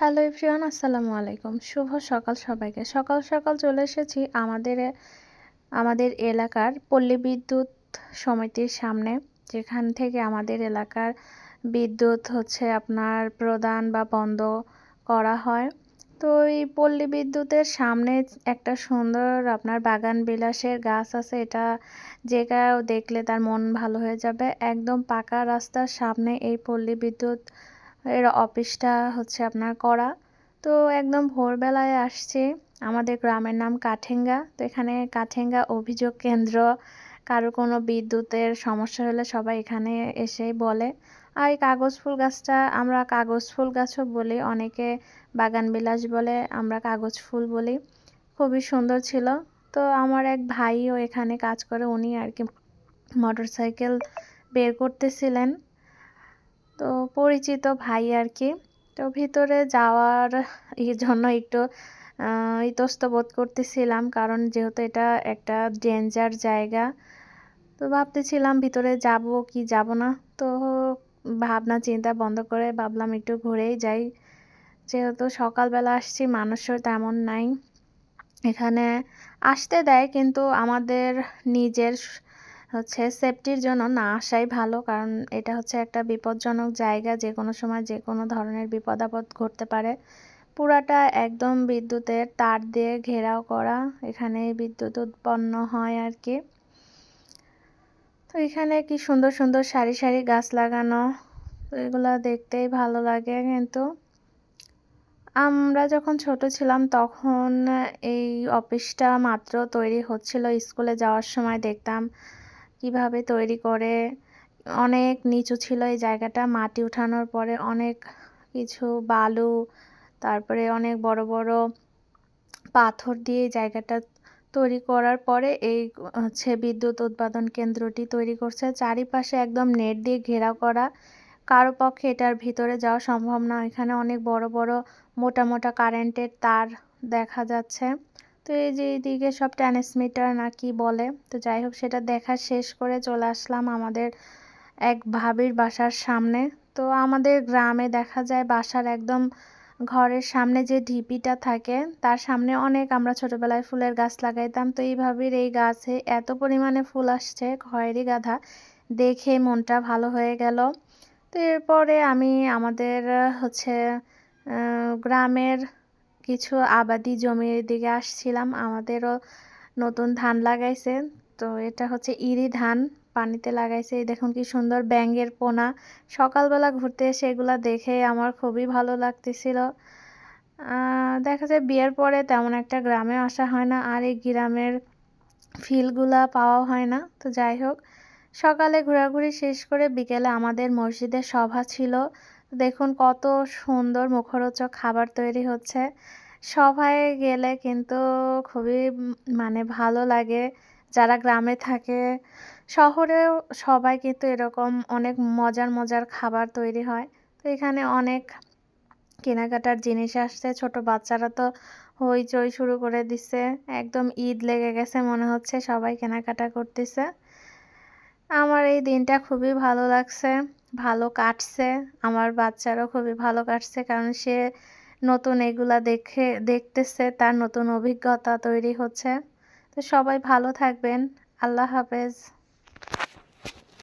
Hello everyone, আসসালামু আলাইকুম। শুভ সকাল সবাইকে। সকাল সকাল চলে এসেছি আমাদের আমাদের এলাকার পল্লী বিদ্যুৎ সমিতির সামনে, যেখান থেকে আমাদের এলাকার বিদ্যুৎ হচ্ছে আপনার প্রদান বা বন্ধ করা হয়। তো এই পল্লী বিদ্যুতের সামনে একটা সুন্দর আপনার বাগান বিলাসের গাছ আছে। এটা যে দেখলে তার মন ভালো হয়ে যাবে। একদম পাকা রাস্তার সামনে এই পল্লী বিদ্যুৎ এর অফিসটা হচ্ছে আপনার করা তো একদম ভোরবেলায় আসছি, আমাদের গ্রামের নাম কাঠেঙ্গা। তো এখানে কাঠেঙ্গা অভিযোগ কেন্দ্র, কারও কোনো বিদ্যুতের সমস্যা হলে সবাই এখানে এসেই বলে। আর এই কাগজ ফুল গাছটা, আমরা কাগজ ফুল গাছও বলি, অনেকে বাগান বিলাস বলে, আমরা কাগজ ফুল বলি। খুবই সুন্দর ছিল। তো আমার এক ভাইও এখানে কাজ করে, উনি আর কি মোটর সাইকেল বের করতেছিলেন। তো পরিচিত ভাই আর কি তো ভিতরে যাওয়ার জন্য একটু ইতস্ত বোধ করতেছিলাম, কারণ যেহেতু এটা একটা ডেঞ্জার জায়গা। তো ভাবতেছিলাম ভিতরে যাব কি যাব না। তো ভাবনা চিন্তা বন্ধ করে ভাবলাম একটু ঘুরেই যাই। যেহেতু সকালবেলা আসছি, মানুষও তেমন নাই। এখানে আসতে দেয়, কিন্তু আমাদের নিজের হচ্ছে সেফটির জন্য না আসাই ভালো। কারণ এটা হচ্ছে একটা বিপজ্জনক জায়গা যে কোনো সময় যে কোনো ধরনের বিপদ আপদ ঘটতে পারে। পুরাটা একদম বিদ্যুতের তার দিয়ে ঘেরাও করা, এখানে বিদ্যুৎ উৎপন্ন হয় আর কি তো এখানে কি সুন্দর সুন্দর সারি সারি গাছ লাগানো, এগুলো দেখতেই ভালো লাগে কিন্তু। আমরা যখন ছোট ছিলাম তখন এই অফিসটা মাত্র তৈরি হচ্ছিল, স্কুলে যাওয়ার সময় দেখতাম। কীভাবে তৈরি করে, অনেক নিচু ছিল এই জায়গাটা, মাটি উঠানোর পরে অনেক কিছু বালু, তারপরে অনেক বড় বড় পাথর দিয়ে জায়গাটা তৈরি করার পরে এই, হচ্ছে বিদ্যুৎ উৎপাদন কেন্দ্রটি তৈরি করছে। চারিপাশে একদম নেট দিয়ে ঘেরা করা, কারও পক্ষে এটার ভিতরে যাওয়া সম্ভব না। এখানে অনেক বড় বড় মোটা মোটা কারেন্টের তার দেখা যাচ্ছে। তো এই যে এইদিকে সব ট্রান্সমিটার না কি বলে, তো যাই হোক সেটা দেখা শেষ করে চলে আসলাম আমাদের এক ভাবির বাসার সামনে। তো আমাদের গ্রামে দেখা যায় বাসার একদম ঘরের সামনে যে ঢিপিটা থাকে, তার সামনে অনেক আমরা ছোটোবেলায় ফুলের গাছ লাগাইতাম। তো এই ভাবির এই গাছে এত পরিমাণে ফুল আসছে, খয়েরি গাধা, দেখে মনটা ভালো হয়ে গেল। তো এরপরে আমি আমাদের, হচ্ছে গ্রামের কিছু আবাদি জমির দিকে আসছিলাম, আমাদেরও নতুন ধান লাগাইছে। তো এটা হচ্ছে ইরি ধান, পানিতে লাগাইছে। দেখুন কি সুন্দর ব্যাঙের পোনা। সকালবেলা ঘুরতে এসে এগুলো দেখে আমার খুবই ভালো লাগতেছিল। দেখা যায় বিয়ের পরে তেমন একটা গ্রামে আসা হয় না, আর এই গ্রামের ফিলগুলা পাওয়া হয় না। তো যাই হোক, সকালে ঘোরাঘুরি শেষ করে বিকেলে আমাদের মসজিদে সভা ছিল। দেখুন কত সুন্দর মুখরোচক খাবার তৈরি হচ্ছে। সভায় গেলে কিন্তু খুবই মানে ভালো লাগে। যারা গ্রামে থাকে, শহরেও সবাই কিন্তু এরকম অনেক মজার মজার খাবার তৈরি হয়। তো এখানে অনেক কেনাকাটার জিনিস আসছে। ছোট বাচ্চারা তো হইচই শুরু করে দিছে। একদম ঈদ লেগে গেছে মনে হচ্ছে, সবাই কেনাকাটা করতেছে। আমার এই দিনটা খুবই ভালো লাগছে, ভালো কাটছে। আমার বাচ্চারও খুবই ভালো কাটছে, কারণ সে নতুন এগুলা দেখে, দেখতেছে, তার নতুন অভিজ্ঞতা তৈরি হচ্ছে। তো সবাই ভালো থাকবেন। আল্লাহ হাফেজ।